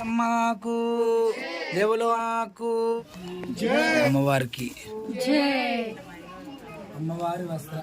అమ్మకు దేవులు ఆకు అమ్మవారికి. అమ్మవారి వస్త్ర.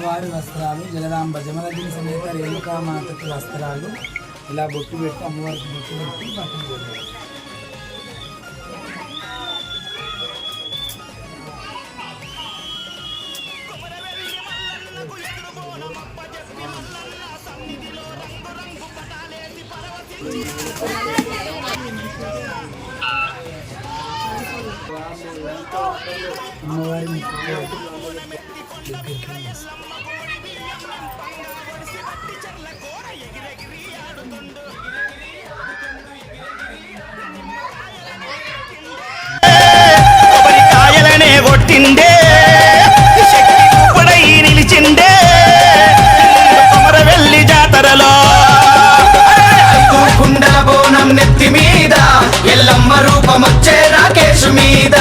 అమ్మవారి వస్త్రాలు జలరాంబ జమలగిరి సమేత రేణుకామాతకి వస్త్రాలు ఇలా బొట్టు పెట్టి అమ్మవారికి బొట్టు పెట్టి పక్కన కోపమొచ్చే రాకేష్ మీద.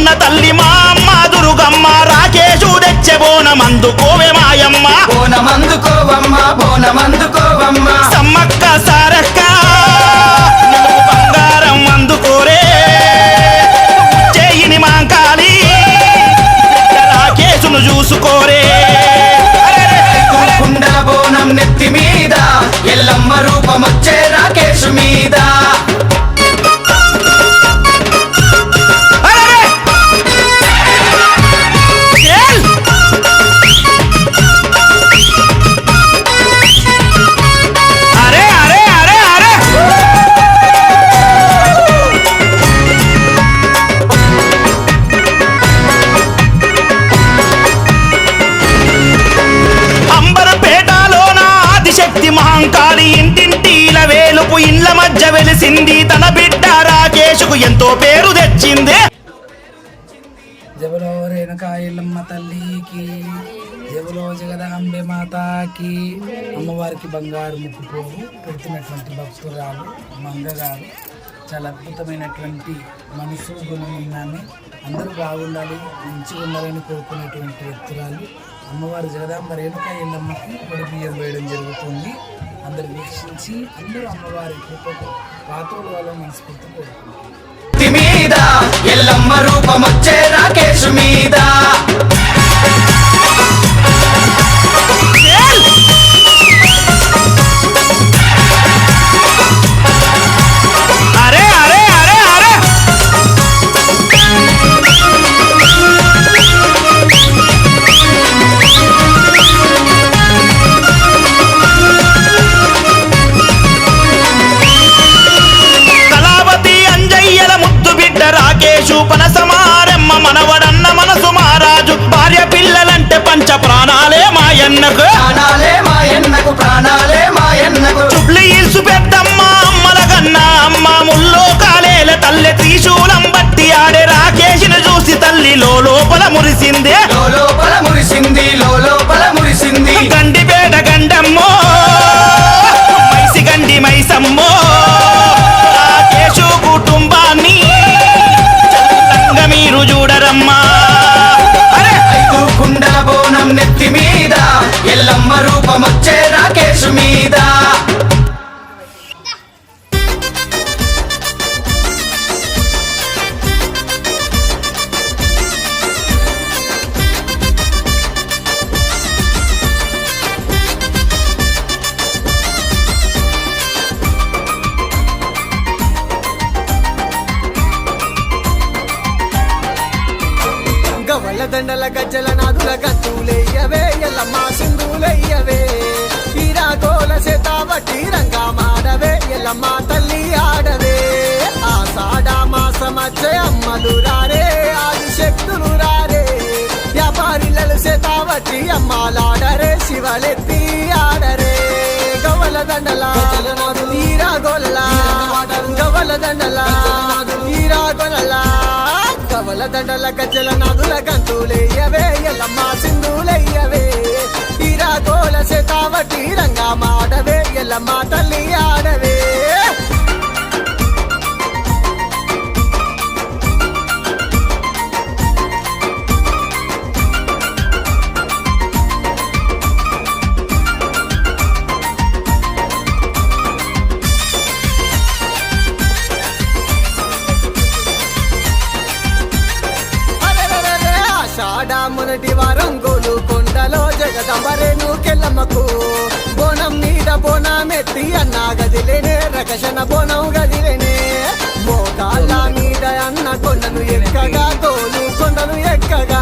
నేలుతున్న తల్లి మా అమ్మ దురుగమ్మ రాకేషు తెచ్చే బోనం అందుకోవే మాయమ్మ. బోనమందుకోవమ్మ బోనమందుకోవమ్మ సమ్మక్క సారక్క జగదాంబే మాతాకి అమ్మవారికి బంగారు ముక్కుపోవు పెడుతున్నటువంటి భక్తురాలు మంగగారు చాలా అద్భుతమైనటువంటి మనసు గుణం ఉన్నాన్ని అందరూ బాగుండాలి మంచిగా ఉండాలని కోరుకునేటువంటి వ్యక్తురాలు. అమ్మవారి జగదాంబ రేణుక ఎల్లమ్మకి బియ్యం వేయడం జరుగుతుంది. అందరు వీక్షించి అందరూ అమ్మవారి కృపకు పాత్రలు వాళ్ళ మనస్ఫూర్తి కోరుకుంటున్నారు మీద ఎల్లమ్మ రూపమొచ్చే రాకేష్ మీద. మురిసి తల్లి లోపల మురిసిందే. మాసమచ్చే అమ్మలు రారే ఆది శక్తులు రారే. వ్యాపారిలలు సేతావటి అమ్మాలాడరే శివలెత్తి ఆడరే. గవల దండల ఈరా గోల గవల దండల ఈరా గోల కవల దండల గజ్జల నదుల గంతులేయవే ఎల్లమ్మ సింధులయ్యవే తీరా గోల సేతావటి రంగా మాడవే ఎల్లమ్మ తల్లి ఆడవే. గదిలేనే రకషణ బోనం గదిలేనే మోకాళ్ళ మీద అన్న కొండను ఎక్కగా తోలు కొండను ఎక్కగా.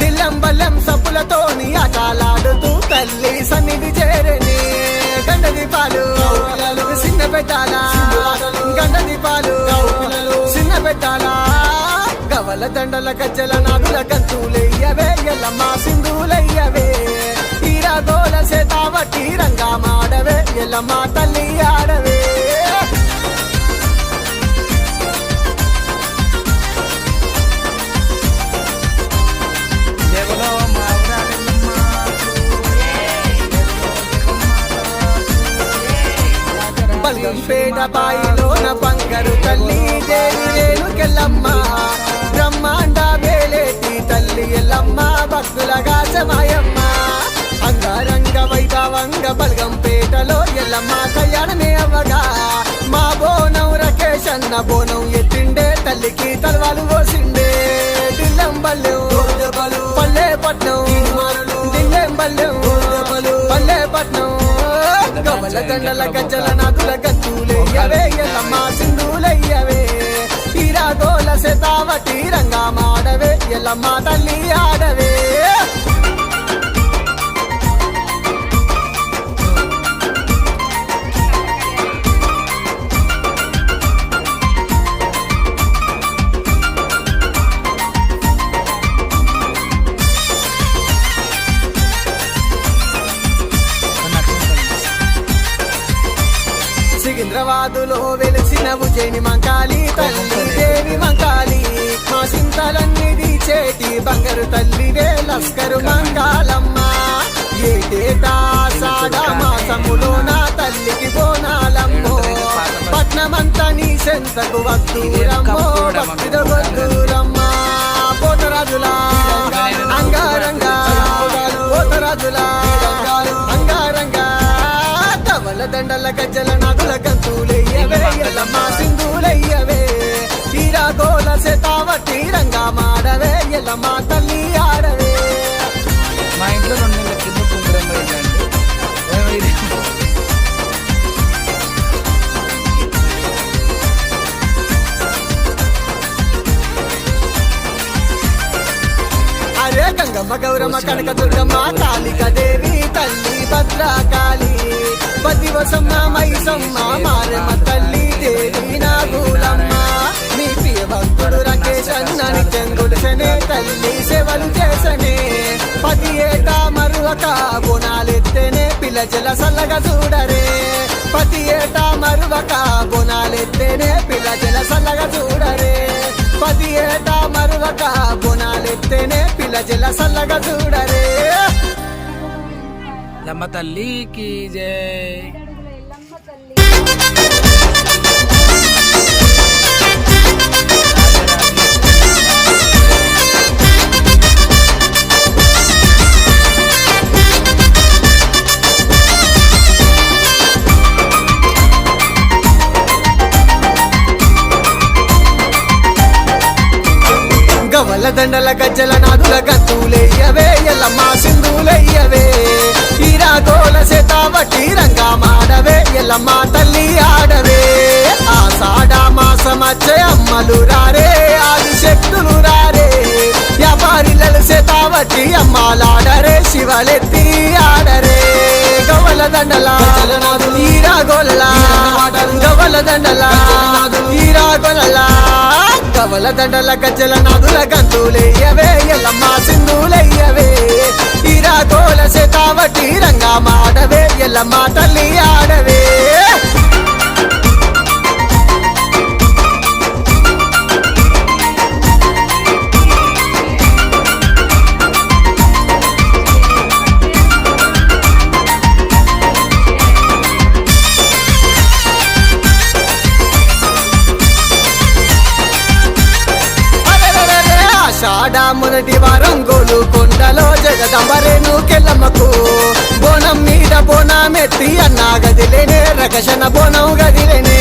దిల్లం బల్లెం సప్పులతోని ఆటలాడుతూ తల్లి సన్నిధి చేరని. గండ దీపాలు చిన్న పెట్టాలా గండ దీపాలు చిన్న పెట్టాలా. గవల దండల కజ్జల నాగుల కంతులయ్యవే ఎల్లమ్మ సింధువులయ్యవే తీరా దోల సేతావటి రంగా మాడవే ఎల్లమ్మ తల్లి ఆడవే. బల్గంపేట బాయిలోన బంగారు తల్లి దేవి రేణుకెళ్ళమ్మ బ్రహ్మాండ వేలేటి తల్లి ఎల్లమ్మ భక్తులగా సమాయమ్మ అంగరంగ వైభవంగ బల్గంపేటలో ఎల్లమ్మ కళ్యాణమే అవ్వగా మా బోనం రకేష్ అన్న బోనం ఎత్తిండే తల్లికి తలవాలు పోసిండే. దిల్లం బల్లెం పల్లె పట్నం దిల్లెం బల్లెం పల్లె పట్నం కవల దండల గజ్జల నాదుల గంతులయ్యవే ఎల్లమ్మ సింధులయ్యవే. తీరా గోల శతావటి రంగా మాడవే ఎల్లమ్మ తల్లియా వెలిసిన జేమి మంకాలి తల్లి దేవి మంకాలి. మా చింతలన్నిది చేటి బంగారు తల్లివే లస్కరు మంగాలమ్మ ఏటేటా సాడా మాసములో నా తల్లికి బోనాలమ్మో. పట్నమంతా నీ సెంతకు వద్దూరమ్మో భక్తిద వద్దూరమ్మ. పోతరాజులా అంగారంగా పోతరాజులా. దండల గజ్జల నదుల గంతులయ్యవే ఎల్లమ్మ సింధులయ్యవే తీరా గోల శతావటి రంగా మాడవే ఎల్లమ్మ తల్లి ఆడవే. మా ఇంట్లో రెండు నెలల కింద కుంకురం పోయిందండి ఏమో ఇది అరే గంగమ్మ గౌరమ్మ కనక దుర్గమ్మ కాళిక దేవి తల్లి భద్రకాళి. పతివసమ్మ మైసమ్మ మారమ్మ తల్లి దేవి నాగులమ్మ మీ ప్రియ భక్తుడు రాకేష్ అన్న నిత్యం తల్లి సేవలు చేసనే. పది ఏటా మరువక బోనాలెత్తేనే పిల్ల జల సల్లగా చూడరే. పతి ఏటా మరువక బోనాలెత్తేనే పిల్ల జల సల్లగా చూడరే. పది ఏటా మరువక బోనాలెత్తేనే పిల్ల జల సల్లగా చూడరే. ఎల్లమ్మ తల్లికి జై. గవల దండల గజ్జల నాదుల గంతులయ్యవే ఎల్లమ్మ సింధులయ్యవే ఈరా గోల రంగా మాడవే ఎల్లమ్మ తల్లి ఆడవే. ఆషాఢ మాసమచ్చే అమ్మలు రారే ఆది శక్తులు రారే. వ్యాపారిలలు శతావటి అమ్మాలాడరే శివలెత్తి ఆడరే. గవల దండల ఈరా గోలలా గవల దండల ఈరా గోలలా. కవల దండల గజ్జల నదుల గంతులయ్యవే ఎల్లమ్మ సింధులయ్యవే. తీరా తోలసే కాబట్టి రంగా మాటవే ఎల్లమ్మ తల్లి ఆడవే. అరెరెరెరె, మొదటి వారం గో కొండలో జగదంబరేను కెల్లమ్మకు. బోనం మీద బోనమెత్తి అన్నా గదిలేనే రకషణ బోనం గదిలేనే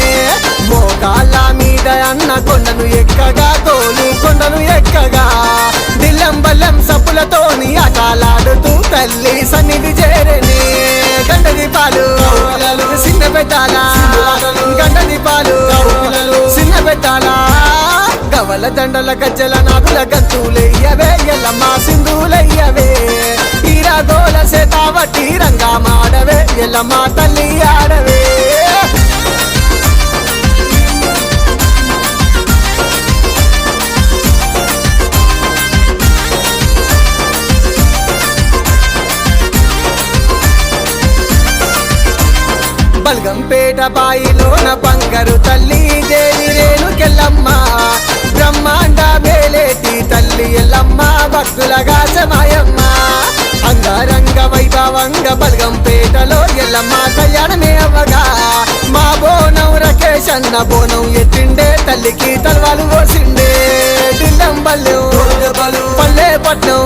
మోకాళ్ళ మీద అన్న కొండను ఎక్కగా తోలు కొండను ఎక్కగా. దిల్లం బల్లం సప్పులతోని ఆటలాడుతూ తల్లి సన్నిధి చేరనే. గండ దీపాలు చిన్న పెట్టాల? గండ దీపాలు చిన్న పెట్టాల? గవల దండల గజ్జల నాగుల గంతులయ్యవే ఎల్లమ్మ సింధులయ్యవే ఈరా సేతావటి శతావటి రంగా మాడవే ఎల్లమ్మ తల్లి ఆడవే. బల్గంపేట బాయిలోన బంగారు తల్లి దేవి రేణుకెళ్ళమ్మ మాయమ్మ అంగరంగ వైభవంగ బల్గంపేటలో ఎల్లమ్మ కళ్యాణమే అవ్వగా మా బోనం రకేష్ అన్న బోనం ఎత్తిండే తల్లికి తలవాలు పోసిండే. దిల్లం బల్లెం పల్లె పట్నం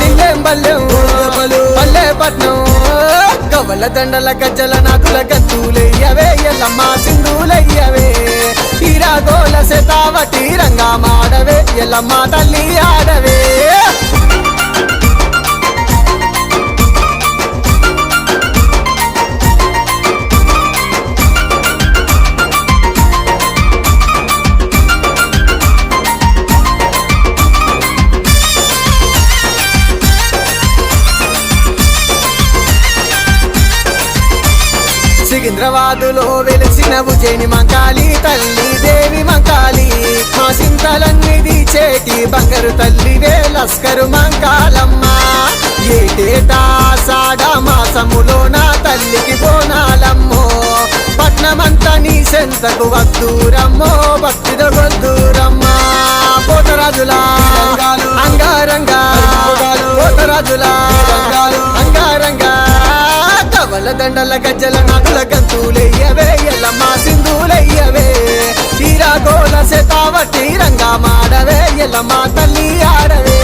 దిల్లెం పల్లె పట్నం. గవల దండల గజ్జల నాకుల గంతులయ్యవే ఎల్లమ్మ సింధులయ్యవే. తీరా గోల శతావతి రంగా మాడవే ఎల్లమ్మ తల్లి ఆడవే. వెలిసిన ఉజ్జయిని మంకాళి తల్లి దేవి మంకాళి మా సింతలన్నీ తీచేటి బంగారు తల్లివే లస్కరు మంకాలమ్మ. ఏటేటా సాడ మాసములో నా తల్లికి బోనాలమ్మో. పట్నమంతా నీ సెంతకు వద్దూరమ్మో భక్తితో గొద్దూరమ్మా. పోతరాజులా అంగారంగా పోతరాజులా. కవల దండల గజ్జల నాకుల గంతులయ్యవే ఎల్లమ్మ సింధులయ్యవే తీరా గోల శతావటి రంగా మాడవే ఎల్లమ్మ తల్లి ఆడవే.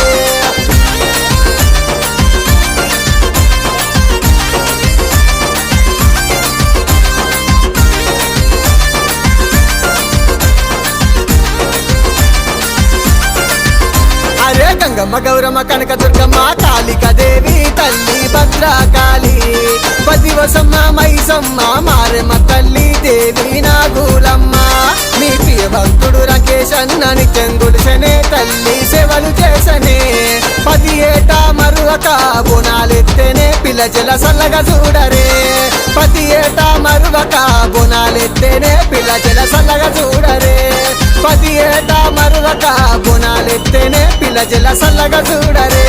గంగమ్మ గౌరమ్మ కనక దుర్గమ్మ కాళిక దేవి తల్లి భద్రకాళి. దివసమ్మ మైసమ్మ మారెమ్మ తల్లి దేవి నాగులమ్మ నీ ప్రియ భక్తుడు రకేష్ అన్న నిత్యం గుడిసెనే తల్లి సేవలు చేసనే. పది ఏటా మరువక బోనాలెత్తేనే పిల్లజల సల్లగా చూడరే. పది ఏటా మరువక బునాలెత్తేనే పిల్లజల సల్లగా చూడరే. పది ఏటా మరువక బోనాలెత్తేనే పిల్లజల సల్లగా చూడరే.